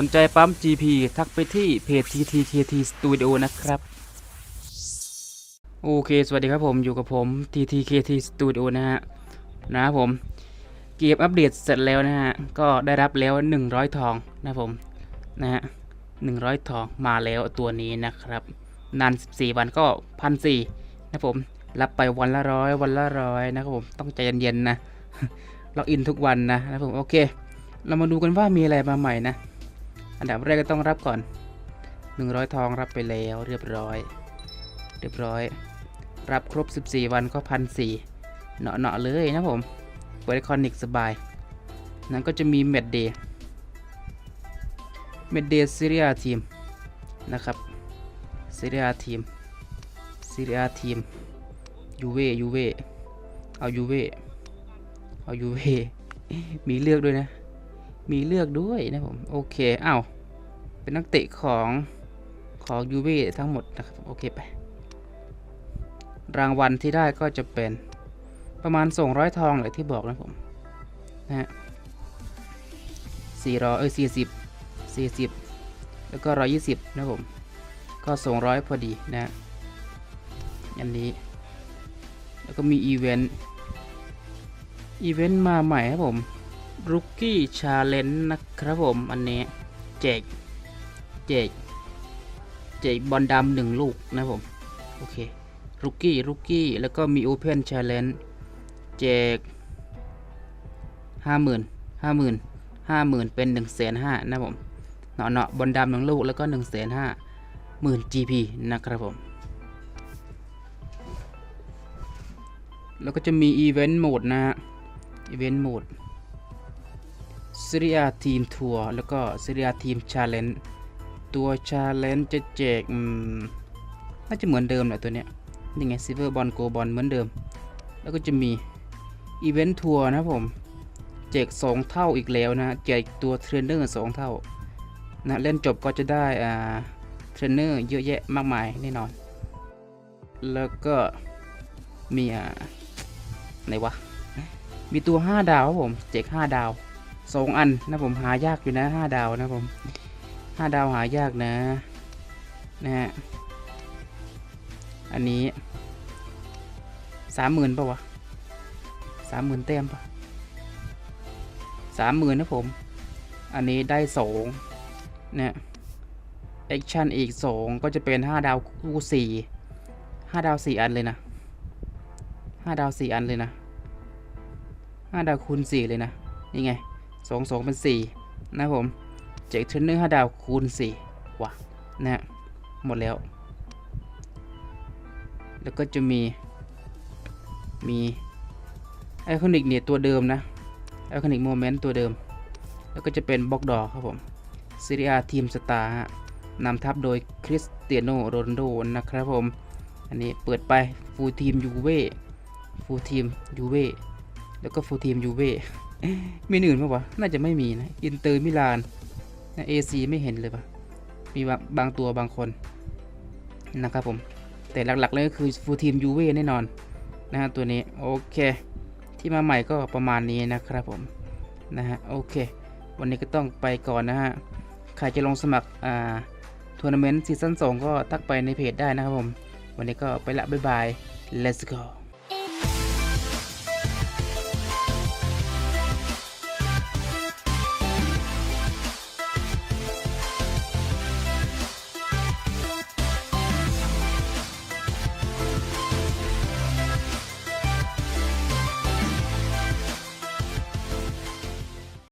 สนใจปั๊ม GP ทักไปที่เพจ TTKT Studio นะครับ โอเค สวัสดีครับผมอยู่กับผม TTKT Studio นะฮะ นะครับผม เกมอัปเดตเสร็จแล้วนะฮะ ก็ได้รับแล้ว 100 ทองนะผมนะฮะ100ทองมาแล้วตัวนี้นะครับ นาน 14 วันก็พันสี่นะผม รับไปวันละร้อยวันละร้อยนะครับผมต้องใจเย็นๆนะล็อกอินทุกวันนะนะผมโอเค เรามาดูกันว่ามีอะไรมาใหม่นะ อันดับแรกก็ต้องรับก่อน 100 ทองรับไปแล้วเรียบร้อย เรียบร้อย รับครบ 14 วันก็พันสี่เนาะๆเลยนะผมเปิดคอนิกสบาย นั้นก็จะมีเมดเดย์เมดเดย์ซีเรียทีมนะครับซีเรียทีมซีเรียทีมยูเวยูเวเอายูเวเอายูเวมีเลือกด้วยนะ มีเลือกด้วยนะผม โอเค อ้าว เป็นนักเตะของของยูเวทั้งหมดนะครับโอเคไป รางวัลที่ได้ก็จะเป็นประมาณส่งร้อยทองเลยที่บอกนะผมนะฮะสี่ร้อยเอ้ยสี่สิบสี่สิบแล้วก็ร้อยยี่สิบนะผมก็ส่งร้อยพอดีนะฮะอันนี้ แล้วก็มีอีเวนต์อีเวนต์มาใหม่ครับผมรุกกี้ชาเลนจ์นะครับผม อันนี้แจก แจกแจกบอลดำหนึ่งลูกนะผมโอเครุกกี้รุกกี้แล้วก็มีโอเพนแชาเลนจ์แจกห้าหมื่นห้าหมื่นห้าหมื่นเป็นหนึ่งแสนห้านะผมเนาะเนาะบอลดำหนึ่งลูกแล้วก็หนึ่งแสนห้าหมื่น GP นะครับผม แล้วก็จะมีอีเวนต์โหมดนะฮะอีเวนต์โหมดซีเรียทีมทัวร์แล้วก็ซีเรียทีมชาเลนจ์ ตัวชาเลนจ์จะแจกน่าจะเหมือนเดิมแหละตัวเนี้ยนี่ไงซิเวอร์บอลโกบอลเหมือนเดิม แล้วก็จะมีอีเวนต์ทัวร์นะผมแจก2เท่าอีกแล้วนะแจกตัวเทรนเนอร์2เท่านะเล่นจบก็จะได้อ่าเทรนเนอร์เยอะแยะมากมายแน่นอน แล้วก็มีอ่าไหนวะมีตัว 5 ดาวครับผมแจก5ดาว 2 อันนะผมหายากอยู่นะ 5 ดาวนะผม 5ดาวหายากนะ นะฮะ อันนี้สามหมื่นป่าวะสามหมื่นเต็มปะสามหมื่นนะผม อันนี้ได้สองนี่ยแอคชั่นอีกสองก็จะเป็นห้าดาวคู่สี่ห้าดาวสี่อันเลยนะห้าดาวสี่อันเลยนะห้าดาวคูณสี่เลยนะ นี่ไงสองสองเป็นสี่นะผม เจ็กเทรนเนอร์ห้าดาวคูณสี่ว่ะนะหมดแล้ว แล้วก็จะมี มีไอคอนิกเนี่ยตัวเดิมนะไอคอนิกโมเมนต์ตัวเดิม แล้วก็จะเป็นบล็อกดอครับผมซีเรียทีมสตาร์นำทัพโดยคริสเตียโนโรนโดนะครับผม อันนี้เปิดไปฟูลทีมยูเว่ฟูลทีมยูเว่แล้วก็ฟูลทีมยูเว่มีอื่นปะวะ น่าจะไม่มีนะ อินเตอร์มิลาน นะเอซีไม่เห็นเลยปะมีบางบางตัวบางคนนะครับผม แต่หลักๆเลยก็คือฟูลทีมยูเว่แน่นอนนะฮะตัวนี้ โอเค ที่มาใหม่ก็ประมาณนี้นะครับผมนะฮะโอเค วันนี้ก็ต้องไปก่อนนะฮะ ใครจะลงสมัครอ่าทัวร์นาเมนต์ซีซั่น2ก็ทักไปในเพจได้นะครับผม วันนี้ก็ไปละบ๊ายบาย let's go